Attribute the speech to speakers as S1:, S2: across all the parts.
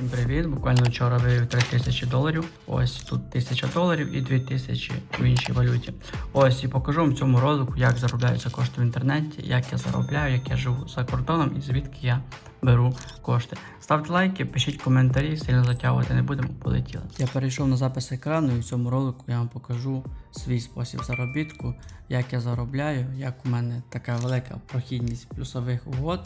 S1: Всім привіт! Буквально вчора вивів 3000 доларів. Ось тут 1000 доларів і 2000 в іншій валюті. Ось і покажу вам в цьому ролику, як заробляються кошти в інтернеті, як я заробляю, як я живу за кордоном і звідки я беру кошти. Ставте лайки, пишіть коментарі, сильно затягувати не будемо, полетіли. Я перейшов на запис екрану і в цьому ролику я вам покажу свій спосіб заробітку, як я заробляю, як у мене така велика прохідність плюсових угод.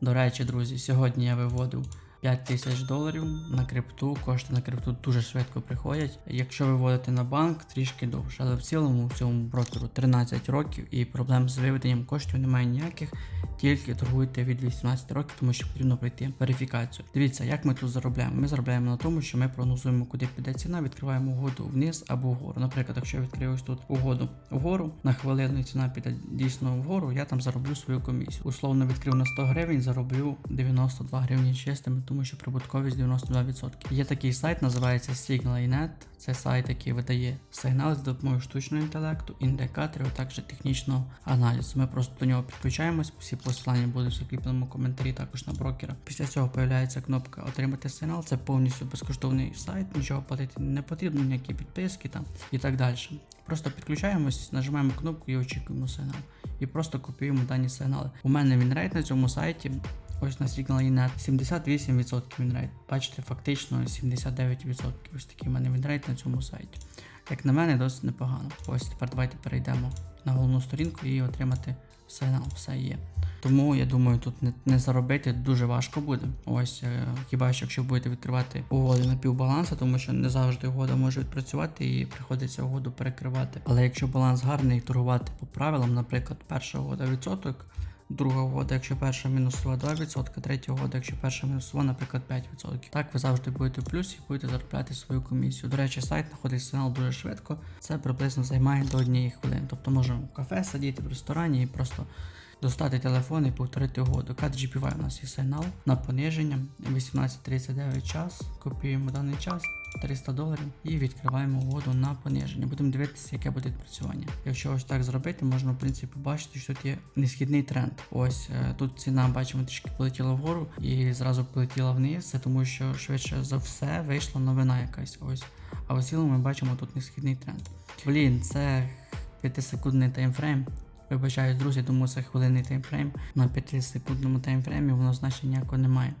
S1: До речі, друзі, сьогодні я виводив 5 тисяч доларів на крипту. Кошти на крипту дуже швидко приходять. Якщо виводити на банк, трішки довше. Але в цілому в цьому брокеру 13 років і проблем з виведенням коштів немає ніяких. Тільки торгуйте від 18 років, тому що потрібно пройти верифікацію. Дивіться, як ми тут заробляємо. Ми заробляємо на тому, що ми прогнозуємо, куди піде ціна, відкриваємо угоду вниз або вгору. Наприклад, якщо я відкрию ось тут угоду вгору, на хвилину ціна піде дійсно вгору, я там зароблю свою комісію. Условно відкрив на 100 гривень, зароблю 92 гривні чистими, тому що прибутковість 92%. Є такий сайт, називається Signal.net. Це сайт, який видає сигнали за допомогою штучного інтелекту, індикаторів, а також технічного аналізу. Ми просто до нього підключаємось. Всі посилання будуть в закріпленому коментарі також на брокера. Після цього появляється кнопка Отримати сигнал. Це повністю безкоштовний сайт, нічого платити не потрібно, ніякі підписки там і так далі. Просто підключаємось, нажимаємо кнопку і очікуємо сигнал. І просто копіюємо дані сигнали. У мене він рейд на цьому сайті. Ось на Signal.net 78% вінрейт. Бачите, фактично 79%. Ось такий в мене вінрейт на цьому сайті. Як на мене, досить непогано. Ось тепер давайте перейдемо на головну сторінку і отримати сигнал. Все є. Тому я думаю, тут не, не заробити дуже важко буде. Ось е, хіба що якщо будете відкривати угоди на півбалансу, тому що не завжди угода може відпрацювати і приходиться угоду перекривати. Але якщо баланс гарний, торгувати по правилам, наприклад, перша угода відсоток. Друга угода, якщо перша мінусова 2%, третя угода, якщо перша мінусова, наприклад, 5%. Так ви завжди будете в плюсі і будете заробляти свою комісію. До речі, сайт знаходить сигнал дуже швидко. Це приблизно займає до однієї хвилини. Тобто можемо в кафе сидіти в ресторані і просто достати телефон і повторити угоду. Кат у нас є сигнал на пониження 18.39 час. Копіюємо даний час. 300 доларів і відкриваємо угоду на пониження. Будемо дивитися, яке буде відпрацювання. Якщо ось так зробити, можна в принципі побачити, що тут є несхідний тренд. Ось е, тут ціна, бачимо, трішки полетіла вгору і зразу полетіла вниз. Це тому, що швидше за все вийшла новина якась. Ось. А в цілому ми бачимо тут несхідний тренд. Блін, це 5-секундний таймфрейм. Вибачаюсь, друзі, думаю, це хвилинний таймфрейм. На 5-секундному таймфреймі воно значення ніякого немає.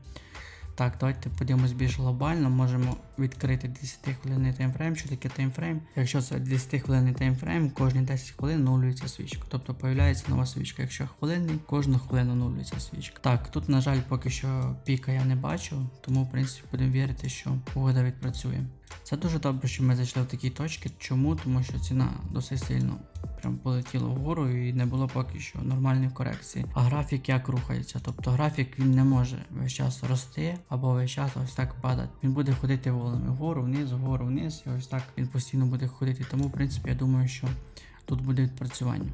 S1: Так, давайте подивимось більш глобально. Можемо відкрити 10 хвилинний таймфрейм. Що таке таймфрейм? Якщо це 10 хвилинний таймфрейм, кожні 10 хвилин нулюється свічка. Тобто появляється нова свічка. Якщо хвилинний, кожну хвилину нулюється свічка. Так, тут, на жаль, поки що піка я не бачу, тому в принципі будемо вірити, що угода відпрацює. Це дуже добре, що ми зайшли в такі точки. Чому? Тому що ціна досить сильно прям полетіло вгору і не було поки що нормальної корекції. А графік як рухається? Тобто графік він не може весь час рости або весь час ось так падати. Він буде ходити волнами вгору, вниз, вгору, вниз, і ось так він постійно буде ходити. Тому, в принципі, я думаю, що тут буде відпрацювання.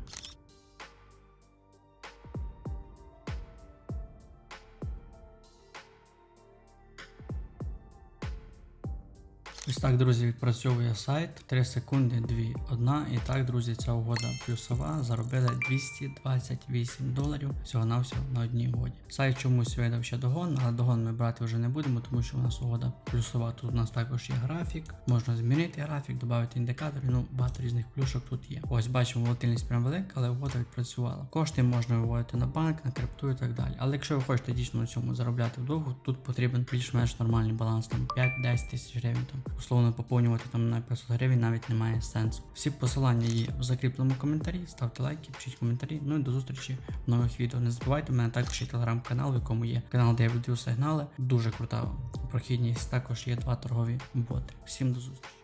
S1: Ось так, друзі, відпрацьовує сайт. 3 секунди, 2, 1. І так, друзі, ця угода плюсова заробила 228 доларів всього на всього на одній угоді. Сайт чомусь видав ще догон, але догон ми брати вже не будемо, тому що у нас угода плюсова. Тут у нас також є графік. Можна змінити графік, додати індикатори. Ну, багато різних плюшок тут є. Ось бачимо, волатильність прям велика, але угода відпрацювала. Кошти можна виводити на банк, на крипту і так далі. Але якщо ви хочете дійсно на цьому заробляти вдовго, тут потрібен більш-менш нормальний баланс, там 5-10 тисяч гривень там условно поповнювати там на 500 гривень навіть немає сенсу. Всі посилання є в закріпленому коментарі. Ставте лайки, пишіть коментарі. Ну і до зустрічі в нових відео. Не забувайте, у мене також є телеграм-канал, в якому є канал, де я веду сигнали. Дуже крута прохідність. Також є два торгові боти. Всім до зустрічі.